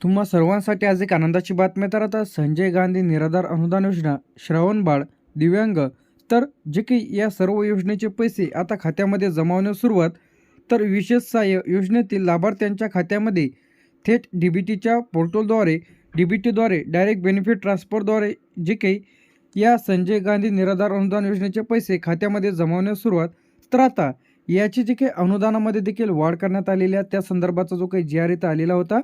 तुम्हा सर्वांसाठी आज एक आनंदाची बातमी तर आता संजय गांधी निराधार अनुदान योजना श्रावणबाळ दिव्यांग तर जे काही या सर्व योजनेचे पैसे आता खात्यामध्ये जमावण्यास सुरुवात तर विशेष सहाय्य योजनेतील लाभार्थ्यांच्या खात्यामध्ये थेट डी बी टीच्या पोर्टलद्वारे डी बी टीद्वारे डायरेक्ट बेनिफिट ट्रान्सफरद्वारे जे काही या संजय गांधी निराधार अनुदान योजनेचे पैसे खात्यामध्ये जमावण्यास सुरुवात. तर आता याची जी काही अनुदानामध्ये देखील वाढ करण्यात आलेली आहे. त्या संदर्भाचा जो काही जी आर इथं आलेला होता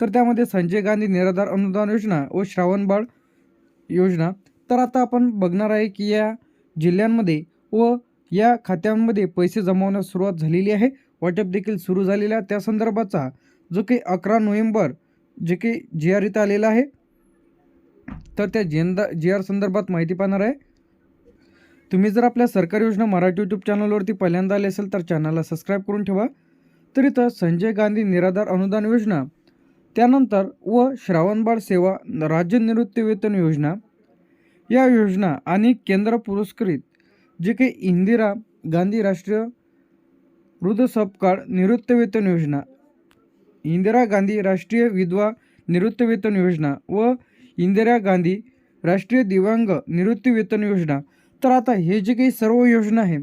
तर त्यामध्ये संजय गांधी निराधार अनुदान योजना व श्रावणबाळ योजना. तर आता आपण बघणार आहे की या जिल्ह्यांमध्ये व या खात्यांमध्ये पैसे जमवण्यास सुरुवात झालेली आहे. वाटप देखील सुरू झालेला आहे. त्या संदर्भाचा जो काही अकरा नोव्हेंबर जे काही जी आर इथं आलेला आहे. तर त्या जेंदा जी आर संदर्भात माहिती पाहणार आहे. तुम्ही जर आपल्या सरकारी योजना मराठी यूट्यूब चॅनलवरती पहिल्यांदा आले असेल तर चॅनलला सबस्क्राईब करून ठेवा. तर इथं संजय गांधी निराधार अनुदान योजना त्यानंतर व श्रावणबाळ सेवा राज्य निवृत्तीवेतन योजना. या योजना आणि केंद्र पुरस्कृत जे काही इंदिरा गांधी राष्ट्रीय वृद्धसपकाळ निवृत्तीवेतन योजना इंदिरा गांधी राष्ट्रीय विधवा निवृत्तीवेतन योजना व इंदिरा गांधी राष्ट्रीय दिव्यांग निवृत्तीवेतन योजना. तर आता हे जे काही सर्व योजना आहे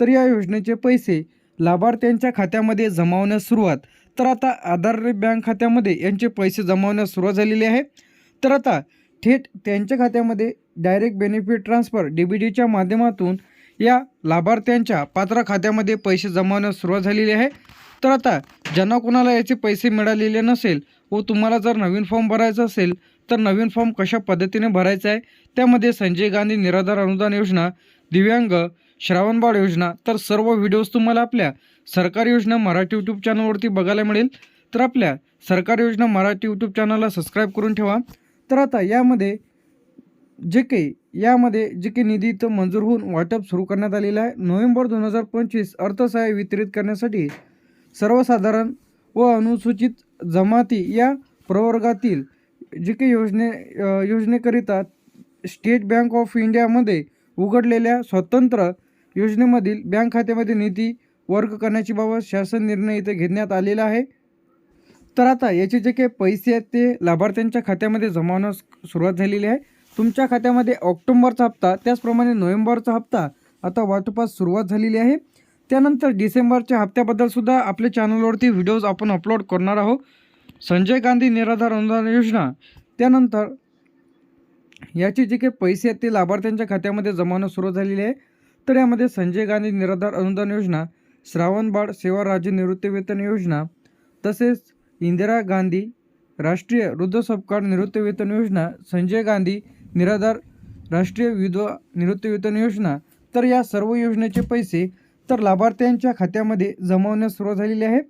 तर या योजनेचे पैसे लाभार्थ्यांच्या खात्यामध्ये जमावण्यास सुरुवात. तर आता आधार बँक खात्यामध्ये यांचे पैसे जमावण्यास सुरुवात झालेली आहे. तर आता थेट त्यांच्या खात्यामध्ये direct benefit transfer D B डीच्या माध्यमातून या लाभार्थ्यांच्या पात्र खात्यामध्ये पैसे जमावण्यास सुरुवात झालेली आहे. तर आता ज्यांना कोणाला याचे पैसे मिळालेले नसेल व तुम्हाला जर नवीन फॉर्म भरायचा असेल तर नवीन फॉर्म कशा पद्धतीने भरायचा आहे? त्यामध्ये संजय गांधी निराधार अनुदान योजना दिव्यांग श्रावणबाळ योजना. तर सर्व व्हिडिओज तुम्हाला आपल्या सरकारी योजना मराठी यूट्यूब चॅनलवरती बघायला मिळेल. तर आपल्या सरकारी योजना मराठी यूट्यूब चॅनलला सबस्क्राईब करून ठेवा. तर आता यामध्ये जे काही यामध्ये जे काही निधी इथं मंजूर होऊन वाटप सुरू करण्यात आलेलं आहे. नोव्हेंबर दोन हजार पंचवीस अर्थसहाय्य वितरित करण्यासाठी सर्वसाधारण व अनुसूचित जमाती या प्रवर्गातील जे काही योजने योजनेकरिता स्टेट बँक ऑफ इंडियामध्ये उघडलेल्या स्वतंत्र योजनेमधील बँक खात्यामध्ये निधी वर्ग करण्याची बाबत शासन निर्णय इथे घेण्यात आलेला आहे. तर आता याचे जे काही पैसे आहेत ते लाभार्थ्यांच्या खात्यामध्ये जमावण्यास सुरुवात झालेली आहे. तुमच्या खात्यामध्ये ऑक्टोंबरचा हप्ता त्याचप्रमाणे नोव्हेंबरचा हप्ता आता वाटपास सुरुवात झालेली आहे. त्यानंतर डिसेंबरच्या हप्त्याबद्दलसुद्धा आपल्या चॅनलवरती व्हिडिओज आपण अपलोड करणार आहोत. संजय गांधी निराधार अनुदान योजना. त्यानंतर याचे जे काही पैसे आहेत ते लाभार्थ्यांच्या खात्यामध्ये जमावण्यास सुरुवात झालेली आहे. तर यामध्ये संजय गांधी निराधार अनुदान योजना श्रावणबाळ सेवा राज्य निवृत्तीवेतन योजना तसेच इंदिरा गांधी राष्ट्रीय वृद्धसपकाळ निवृत्ती निवृत्तीवेतन योजना संजय गांधी निराधार राष्ट्रीय विधवा निवृत्तीवेतन योजना तर या सर्व योजनेचे पैसे तर लाभार्थ्यांच्या खात्यामध्ये जमवण्यास सुरुवात झालेली आहे.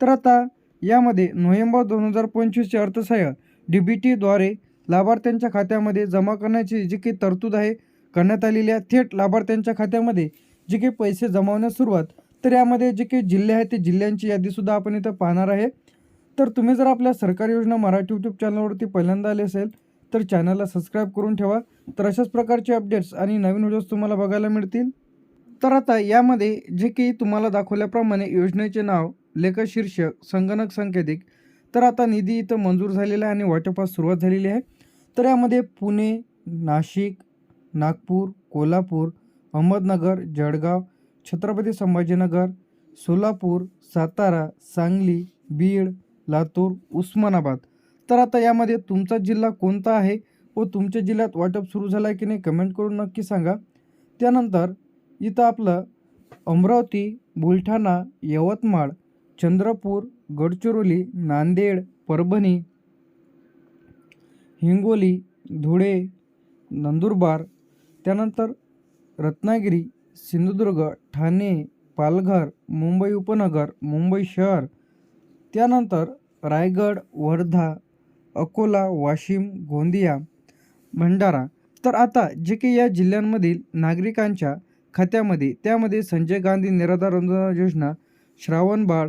तर आता यामध्ये नोव्हेंबर दोन हजार पंचवीसचे अर्थसहाय्य डी बी टीद्वारे लाभार्थ्यांच्या खात्यामध्ये जमा करण्याची जी काही तरतूद आहे करण्यात आलेल्या थेट लाभार्थ्यांच्या खात्यामध्ये जे काही पैसे जमावण्यास सुरुवात तर यामध्ये जे काही जिल्हे आहेत ते जिल्ह्यांची यादीसुद्धा आपण इथं पाहणार आहे. तर तुम्ही जर आपल्या सरकारी योजना मराठी यूट्यूब चॅनलवरती पहिल्यांदा आले असेल तर चॅनलला सबस्क्राईब करून ठेवा. तर अशाच प्रकारचे अपडेट्स आणि नवीन व्हिडिओज तुम्हाला बघायला मिळतील. तर आता यामध्ये जे काही तुम्हाला दाखवल्याप्रमाणे योजनेचे नाव लेखशीर्षक संगणक संकेतिक तर आता निधी इथं मंजूर झालेला आहे आणि वाटपास सुरुवात झालेली आहे. तर यामध्ये पुणे नाशिक नागपूर कोल्हापूर अहमदनगर जळगाव छत्रपती संभाजीनगर सोलापूर सातारा सांगली बीड लातूर उस्मानाबाद. तर आता यामध्ये तुमचा जिल्हा कोणता आहे व तुमच्या जिल्ह्यात वाटप सुरू झालं आहे की नाही कमेंट करून नक्की सांगा. त्यानंतर इथं आपलं अमरावती बुलढाणा यवतमाळ चंद्रपूर गडचिरोली नांदेड परभणी हिंगोली धुळे नंदुरबार त्यानंतर रत्नागिरी सिंधुदुर्ग ठाणे पालघर मुंबई उपनगर मुंबई शहर त्यानंतर रायगड वर्धा अकोला वाशिम गोंदिया भंडारा. तर आता जे काही या जिल्ह्यांमधील नागरिकांच्या खात्यामध्ये त्यामध्ये संजय गांधी निराधार अनुदान योजना श्रावणबाळ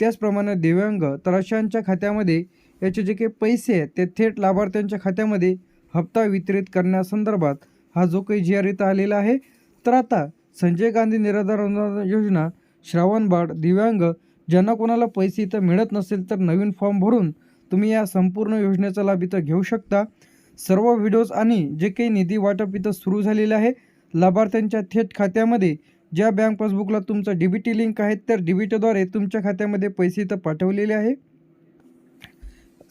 त्याचप्रमाणे दिव्यांग तर अशांच्या खात्यामध्ये याचे जे काही पैसे आहेत ते थेट लाभार्थ्यांच्या खात्यामध्ये हप्ता वितरित करण्यासंदर्भात हा जो काही जी आर इथं आलेला आहे. तर आता संजय गांधी निराधार अनुदान योजना श्रावणबाळ दिव्यांग ज्यांना कोणाला पैसे इथं मिळत नसेल तर नवीन फॉर्म भरून तुम्ही या संपूर्ण योजनेचा लाभ इथं घेऊ शकता. सर्व व्हिडिओज आणि जे काही निधी वाटप इथं सुरू झालेले आहे लाभार्थ्यांच्या थेट खात्यामध्ये ज्या बँक पासबुकला तुमचं डी बी टी लिंक आहे त्या डी बी टीद्वारे तुमच्या खात्यामध्ये पैसे इथं पाठवलेले आहे.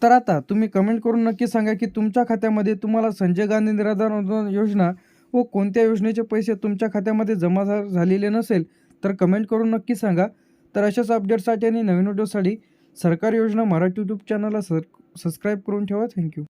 तर आता तुम्ही कमेंट करून नक्की सांगा की तुमच्या खात्यामध्ये तुम्हाला संजय गांधी निराधार अनुदान योजना व कोणत्या योजनेचे पैसे तुमच्या खात्यामध्ये जमा झा- झालेले नसेल तर कमेंट करून नक्की सांगा. तर अशाच अपडेटसाठी आणि नवीन व्हिडिओसाठी सरकारी योजना मराठी यूट्यूब चॅनलला सर सबस्क्राईब करून ठेवा. Thank you